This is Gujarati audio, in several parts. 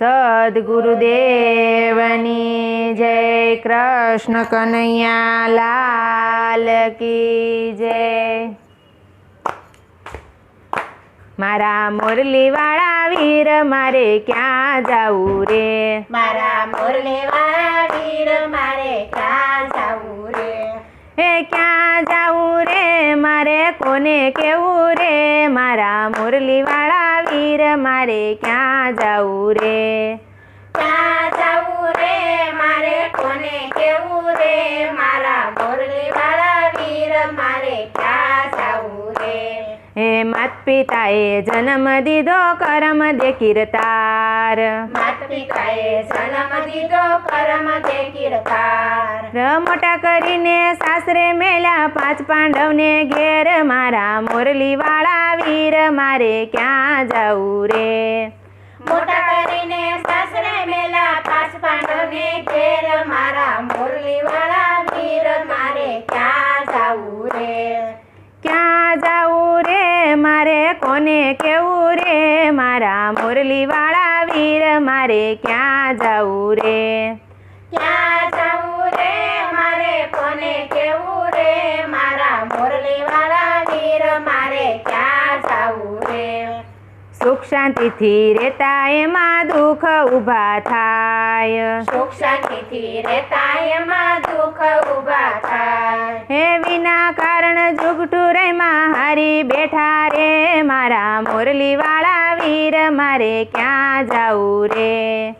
સદગુરુદેવની જય કૃષ્ણ કનૈયા લાલ કી જય મારા મુરલીવાળા વીર મારે ક્યાં જાવું રે મારા મુરલીવાળા વીર મારે ક્યાં જાવું રે હે ક્યાં જાવું રે મારે કોને કેવું રે મારા મુરલીવાળા વીર મારે ક્યાં જાવું રે? ક્યાં જાવું રે? મારે કોને કેવું રે? મારા મુરલીવાળા વીર મારે ક્યાં જાવું રે? હે માત પિતાએ જન્મ દીધો કરમ દે કીર્તાર. માત પિતાએ જન્મ દીધો કરમ દે કીર્તાર. ર મોટા કરીને સાસરે મેલા પાંચ પાંડવને ઘેર મારા મોરલીવાળા વીર મારે ક્યાં જાવું રે? મોટા કરીને સાસરે મેલા પાંચ પાંડવને ઘેર મારા મુરલીવાળા વીર મારે ક્યાં જાવું રે? ક્યાં જાવું રે? મારે કોને કેવું રે? મારા મોરલીવાળા વીર મારે ક્યાં જાવું રે ક્યાં જાવું રે મારે કોને કેવું રે મારા મુરલીવાળા વીર મારે ક્યાં જાવું રે સુખ શાંતિથી રહેતા એમાં દુઃખ ઊભા થાય. સુખ શાંતિથી રહેતા એમાં દુઃખ ઊભા થાય. હે વિના કારણ જુગટું રેમાં હારી બેઠા રે મારા મુરલીવાળા વીર મારે ક્યાં જાવું રે?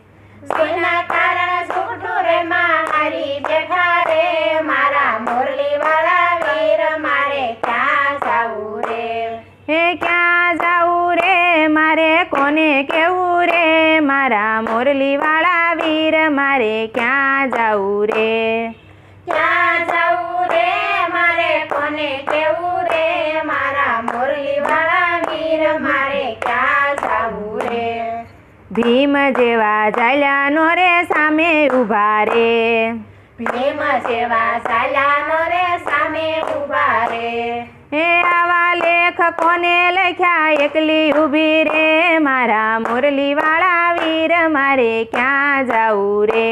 કોને કેવું રે? મારા મોરલીવાળા વીર મારે ક્યાં જાવું રે? ક્યાં જાવું રે? મારે કોને કેવું રે? મારા મુરલીવાળા વીર મારે ક્યાં જાવું રે? ભીમ જેવા ચાલ્યાનો રે સામે ઊભા રે. ભીમ જેવા સાલાનો રે સામે ઊભા રે. હે આવા લેખ કોને લખ્યા? એકલી ઊભી રે મારા મુરલીવાળા વીર મારે ક્યાં જાવું રે?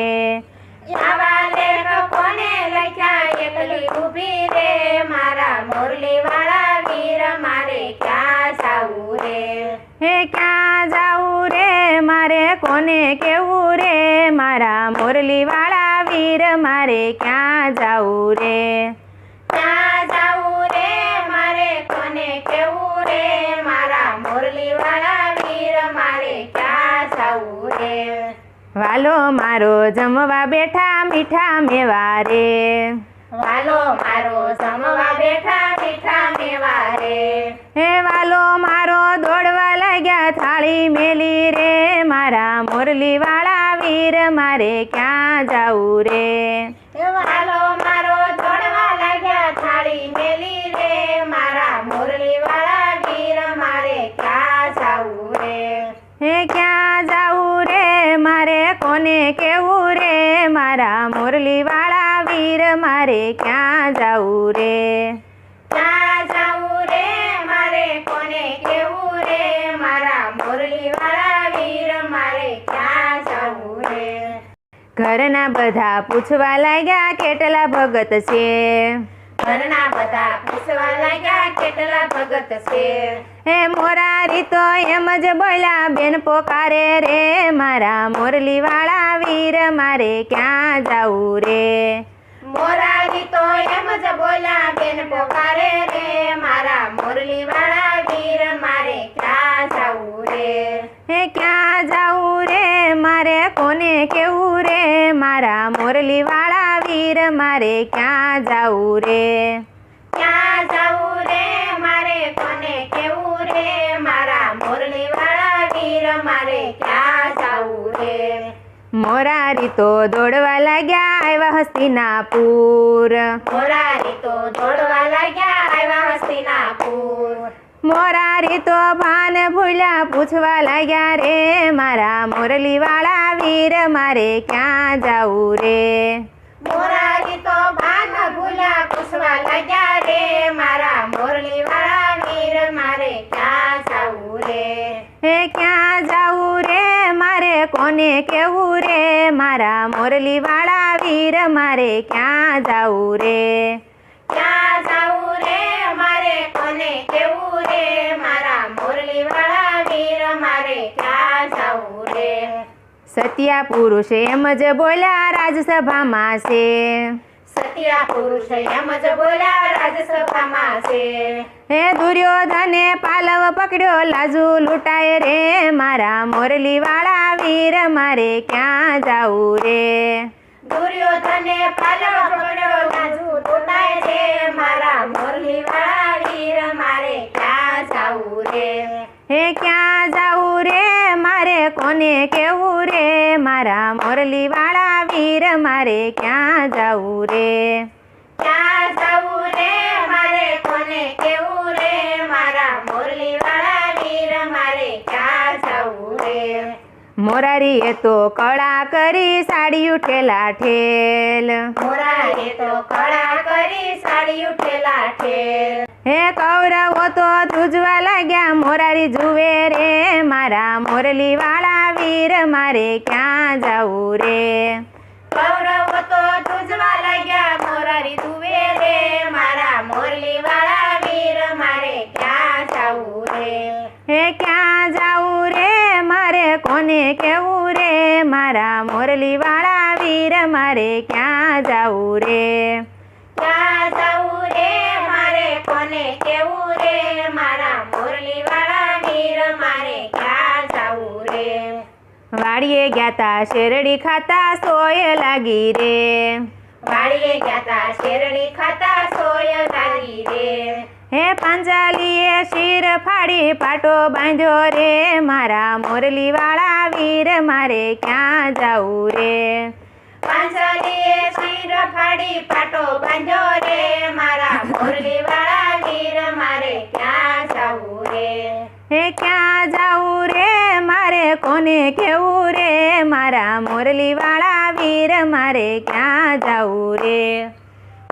આવા લેખ કોને લખ્યા? એકલી ઊભી રે મારા મુરલીવાળા વીર મારે ક્યાં જાવું રે? હે ક્યાં જાવું રે? મારે કોને કેવું રે? મારા મુરલીવાળા વીર મારે ક્યાં જાવું રે? કોને કેવું રે? મારા મુરલીવાળા વીર મારે ક્યાં જાવું રે? વાલો મારો જમવા બેઠા મીઠા મેવા રે. વાલો મારો જમવા બેઠા મીઠા મેવા રે. હે વાલો મારો દોડવા લાગ્યા થાળી મેલી રે. મારા મુરલીવાળા વીર મારે ક્યાં જાવું રે? વાલો કોને કેવું રે? મારા મુરલીવાળા વીર મારે ક્યાં જાવું રે? ક્યાં જાવું રે? મારે કોને કેવું રે? મારા મુરલીવાળા વીર મારે ક્યાં જાવું રે? ઘરના બધા પૂછવા લાગ્યા કેટલા ભગત છે? ઘરના બધા પૂછવા લાગ્યા કેટલા ભગત છે? હે મોરારી તો એમ જ બોલ્યા બેન પોકારે રે મારા મુરલીવાળા વીર મારે ક્યાં જાવું રે? મોરારી તો એમ જ બોલ્યા બેન પોકારે રે મારા મુરલીવાળા વીર મારે ક્યાં જાવું રે? હે ક્યાં જાવું રે? મારે કોને કેવું રે? મારા મુરલીવાળા વીર મારે ક્યાં જાવું રે? ક્યાં જાવું રે મારે કોને કેવું રે મારા મુરલીવાળા વીર મારે ક્યાં જાવું રે મોરારી તો દોડવા લાગ્યા આવ્યા હસ્તિનાપુર મોરારી તો દોડવા લાગ્યા આવ્યા હસ્તિનાપુર મોરારી તો ભાન ભૂલ્યા પૂછવા લાગ્યા રે મારા મુરલીવાળા વીર મારે ક્યાં જાવું રે મોરારી તો ભાન ભૂલા પૂછવા લાગ્યા મારે કેવું રે? મારા મોરલીવાળા વીર મારે ક્યાં જાવું રે? ક્યાં જાવું રે? મારે કોને કેવું રે? મારા મુરલીવાળા વીર મારે ક્યાં જાવું રે? સત્યા પુરુષ એમ જ બોલ્યા રાજસભામાં છે. સત્યા પુરુષ એમ જ બોલ્યા રાજસભામાં છે. હે દુર્યોધને પાલવ પકડ્યો લાજુ લૂંટાય રે. મારા મોરલીવાળા વીર મારે ક્યાં જાવું રે? દુર્યોધને પાલવ પકડ્યો લાજુ લૂંટાય રે મારા મુરલીવાળા વીર મારે ક્યાં જાવું રે? હે ક્યાં જાવું કોને કેવું રે? મારા મોરલીવાળા વીર મારે ક્યાં જવું રે? ક્યાં જાવું રે? મારે કોને કેવું રે? મારા મુરલીવાળા વીર મારે ક્યાં જાવું રે? મોરારીએ તો કળા કરી સાડી ઉઠેલા ઠેલ. મોરારે તો કળા કરી સાડી ઉઠેલા ઠેલ. હે કૌરવો તો ધ્રુજવા લાગ્યા મોરારી જુવે રે. મારા મોરલીવાળા વીર મારે ક્યાં જાવું રે કૌરવો તો ધ્રુજવા લાગ્યા મોરારી તુવે રે મારા મોરલીવાળા વીર મારે ક્યાં જાવું રે હે ક્યાં જાવું રે મારે કોને કેવું રે મારા મોરલીવાળા વીર મારે ક્યાં જાવું રે ક્યાં જાવું રે મારે કોને કેવું રે વાડીએ ગયા તા શેરડી ખાતા સોય લાગી રે. વાડીએ ગયા તા શેરડી ખાતા સોય લાગી રે. હે પાંજાલીએ શીર ફાડી પાટો બાંધ્યો રે. મારા મોરલીવાળા વીર મારે ક્યાં જાવું રે? પાંજાલીએ શીર ફાડી પાટો બાંધ્યો રે. મારા મોરલીવાળા વીર મારે ક્યાં જાવું રે? હે ક્યાં જાવું રે? મારે કોને કેવું રે? મારા મોરલીવાળા વીર, મારે ક્યાં જાવું રે?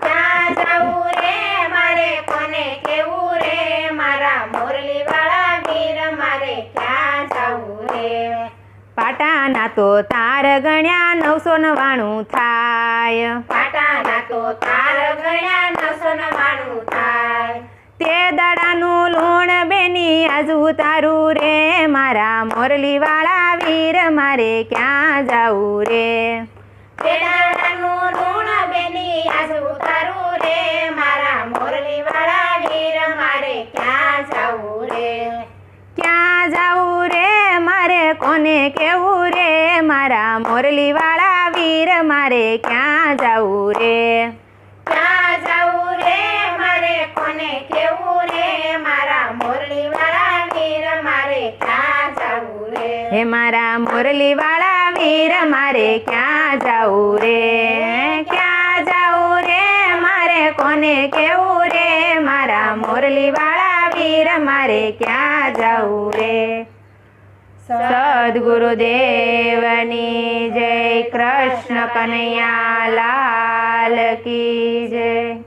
ક્યાં જાવું રે? મારે કોને કેવું રે? મારા મોરલીવાળા વીર, મારે ક્યાં જાવું રે? પાટાના તો તાર ગણ્યા નવસો નવાણું થાય. પાટાના તો તાર ગણ્યા નવસો નવાણું થાય. તે દાડાનું લૂણ બેની આજ ઉતારું રે મારા મોરલીવાળા વીર મારે ક્યાં જાવું રે પેડાનું ઋણ બેની આજ ઉતારું રે મારા મોરલીવાળા વીર મારે ક્યાં જાવું રે ક્યાં જાવું રે મારે કોને કેવું રે મારા મોરલીવાળા વીર મારે ક્યાં જાવું રે હે મારા મોરલીવાળા વીર, મારે ક્યાં જાવું રે? ક્યાં જાવું રે? મારે કોને કેવું રે? મારા મોરલીવાળા વીર, મારે ક્યાં જાવું રે? સદગુરુદેવની જય કૃષ્ણ કનૈયા લાલ કી જય.